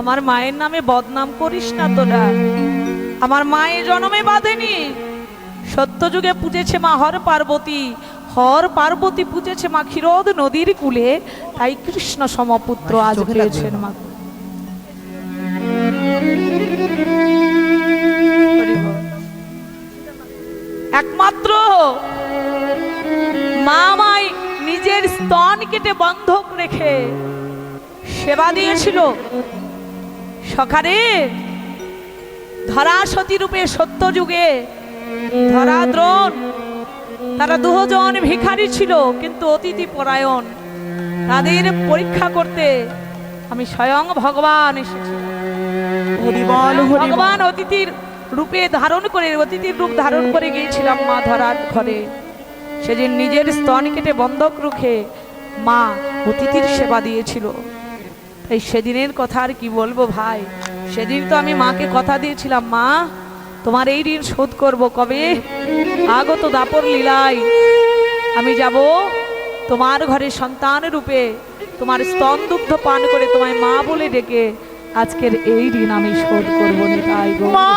আমার মায়ের নামে বদনাম করিস না তোরা। আমার মায়ের জন্মে বাঁধেনি। সত্য যুগে পুজেছে মা হর পার্বতী। হর পার্বতী পুজেছে মা ক্ষীরোদ নদীর কূলে। তাই কৃষ্ণ সমপুত্র আজ হয়েছেন মা। একমাত্র মা মাই নিজের স্তন কেটে বন্ধক রেখে সেবা দিয়েছিল। সকারে ধরা সতী রূপে সত্য যুগে ধরা দ্রোণ তারা দুজন ভিখারি ছিল কিন্তু অতিথি পরায়ণ। তাদের পরীক্ষা করতে আমি স্বয়ং ভগবান বল। ভগবান অতিথির রূপে ধারণ করে অতিথির রূপ ধারণ করে গিয়েছিলাম মা ধরার ঘরে। সেদিন নিজের স্তন কেটে বন্ধক রুখে মা অতিথির সেবা দিয়েছিল। তাই সেদিনের কথা আর কি বলব ভাই? সেদিন তো আমি মাকে কথা দিয়েছিলাম, মা, তোমার এই ঋণ শোধ করব কবে? আগত দাপর লীলায়। আমি যাব তোমার ঘরে সন্তান রূপে, তোমার স্তন দুগ্ধ পান করে তোমায় মা বলে ডেকে আজকের এই ঋণ আমি শোধ করব না তাই গো। মা!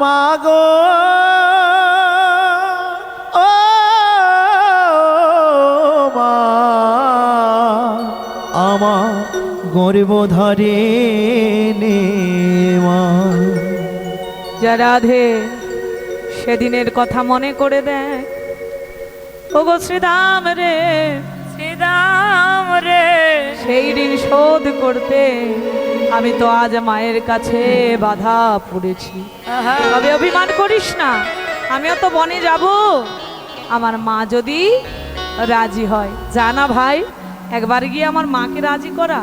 মা গর্ব ধরে নে মা যা রাধে সেদিনের কথা মনে করে দেয় ওগো শ্রীদাম রে শ্রীদাম রে সেই ঋণ শোধ করতে আমি তো আজ মায়ের কাছে বাধা পড়েছি। তবে অভিমান করিস না আমিও তো বনে যাব। আমার মা যদি রাজি হয়। জানা ভাই একবার গিয়ে আমার মাকে রাজি করা।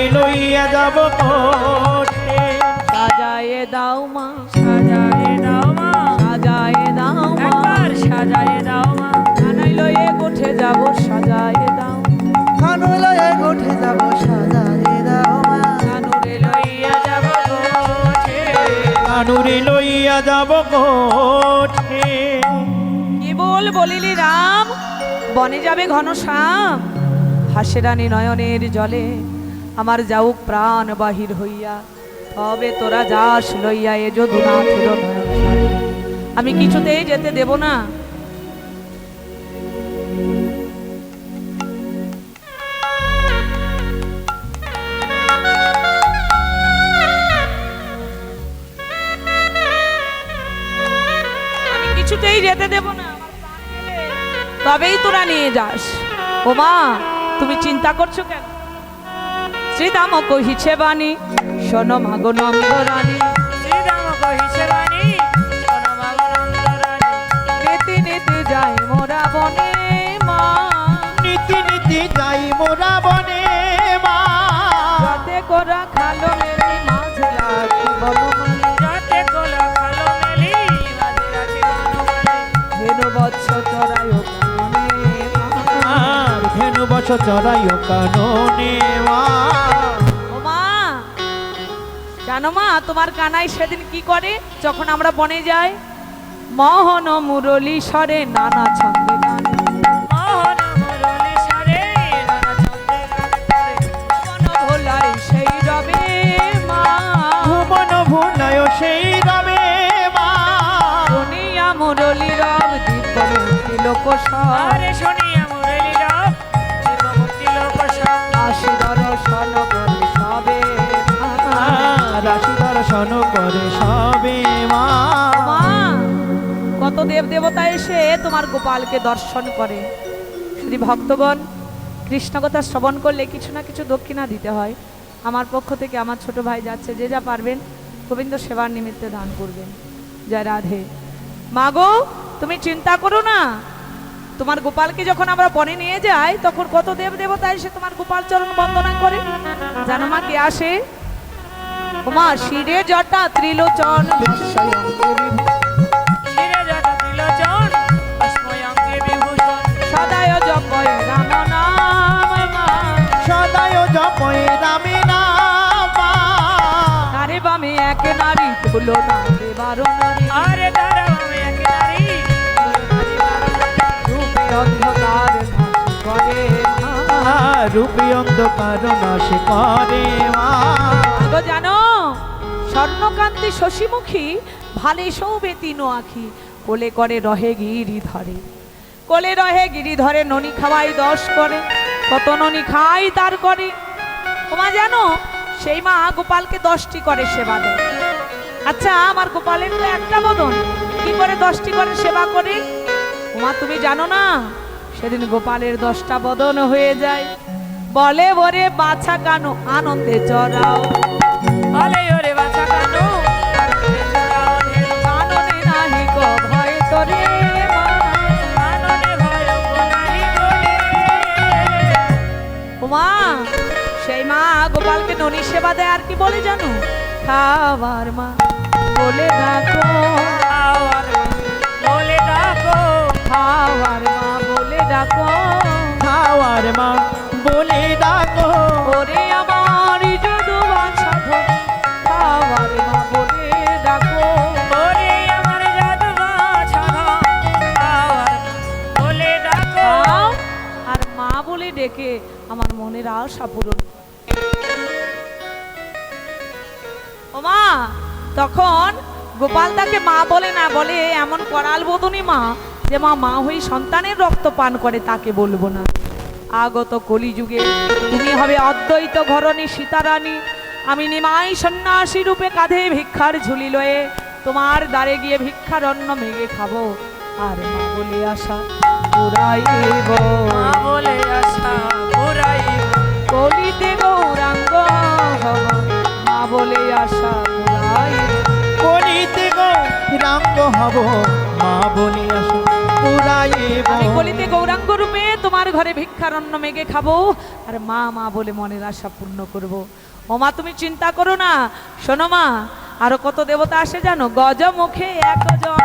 সাজায়ে দাও মা। কানাই লইয়ে গোঠে যাব সাজায়ে দাও। কানু লয়ে কোঠে যাব সাজারে দাও মা। কানুরে লইয়া যাব গোঠে। কানুরে লইয়া যাব কোঠে কি বল বলিলি রাম? বনে যাবে ঘন শ্যাম। হাসেরানী নয়নের জলে। আমার যাউক প্রাণ বাহির হইয়া। তবে তোরা যাস লইয়া এ জলে। আমি কিছুতেই যেতে দেব না। তবেই তোরা নিয়ে যাস। ও মা তুমি চিন্তা করছ কেন? শ্রীদাম কহিছে বাণী শোনো মাগো নন্দ রানী নীতি নীতি যাই মোরা বনে মা। নীতি নীতি যাই মোরা বনে মা। রাতে কোরা খালো মেরি মাঝে রাখি বনমালী। ধেনু বৎস চড়ায় আর বছর চড়াইও কাননে মা। জানো মা তোমার কানাই সেদিন কি করে? যখন আমরা বনে যাই মহন মুরলী স্বরে নানা ছন্দে মন সেই রবে মা। ভুবন ভুলায় সেই রবে মা। শুনিয়া মুরলী রব মুক্তি লোক আসি দর্শন করে সবে রাশি দর্শন করে সবে মা। কত দেব দেবতা এসে তোমার গোপালকে দর্শন করে। শুধু ভক্তগণ কৃষ্ণ কথা শ্রবণ করলে কিছু না কিছু দক্ষিণা দিতে হয়। আমার পক্ষ থেকে আমার ছোট ভাই যাচ্ছে যে যা পারবেন গোবিন্দ সেবার নিমিত্তে দান করবেন। জয় রাধে। মাগো তুমি চিন্তা করো না। তোমার গোপালকে যখন আমরা বনে নিয়ে যাই তখন কত দেব দেবতা এসে তোমার গোপাল চরণ বন্দনা করে? জানো মা কে আসে? উমা শিরে জটা ত্রিলোচন। ভাস্বয় অঙ্গে বিভূষণ। শিরে জটা ত্রিলোচন অস্ময় অঙ্গে বিভূষণ। সদায় জপয় রাম নাম সদায় জপয় রামে নাম নারে বামে এক নারী তুলো না দেবারো নারী। রূপী অন্ধকার করে মা। জানো স্বর্ণকান্তি শশীমুখী ভালে সৌবে তিন আখি। কোলে করে রহে গিরি ধরে। কোলে রহে গিরি ধরে, ননি খাওয়াই দশ করে। কত ননি খাই তার করে। তোমা জানো, সেই মা গোপালকে দশটি করে সেবা দেয়। আচ্ছা আমার গোপালের তো একটা বদন। কি করে দশটি করে সেবা করে? উমা তুমি জানো না, সেদিন গোপালের দশটা বদন হয়ে যায়। বলে বরে বাছা কানো আনন্দে চড়াও বলে ওরে বাছা কানো নাহি গো ভয় তোরে মা। সেই মা গোপালকে ননি সেবা দেয় আর কি বলে জানো? খাবার মা বলে ডাকো। আওয়ার বলে ডাকো। খাবার মা বলে ডাকো। খাওয়ার মা। আশা পূরণ ও মা তখন গোপাল তাকে মা বলে না বলে এমন করাল বোধনী মা যে মা মা হয়ে সন্তানের রক্ত পান করে তাকে বলব না। আগত কলিযুগে তুমি হবে অদ্বৈত ঘরণী সীতারানী। আমি নিমাই সন্ন্যাসী রূপে কাঁধে ভিক্ষার ঝুলি লয়ে তোমার দ্বারে গিয়ে ভিক্ষার অন্ন মেঘে খাব। আর মা বলে আসা পুরাইব। বলে আশা পুরাই কলিতে গৌরাঙ্গ হব মা বলে আসা পুরাইব কলিতে গো রাঙ্গ হব মা বলে আসো পুরাইব আমি কলিতে গৌরাঙ্গ রূপে তোমার ঘরে ভিক্ষার অন্ন মেঘে খাব আর মা মা বলে মনের আশা পূর্ণ করব। ও মা তুমি চিন্তা করো না শোনো মা আরও কত দেবতা আসে জানো? গজ মুখে একজন মুশকিতে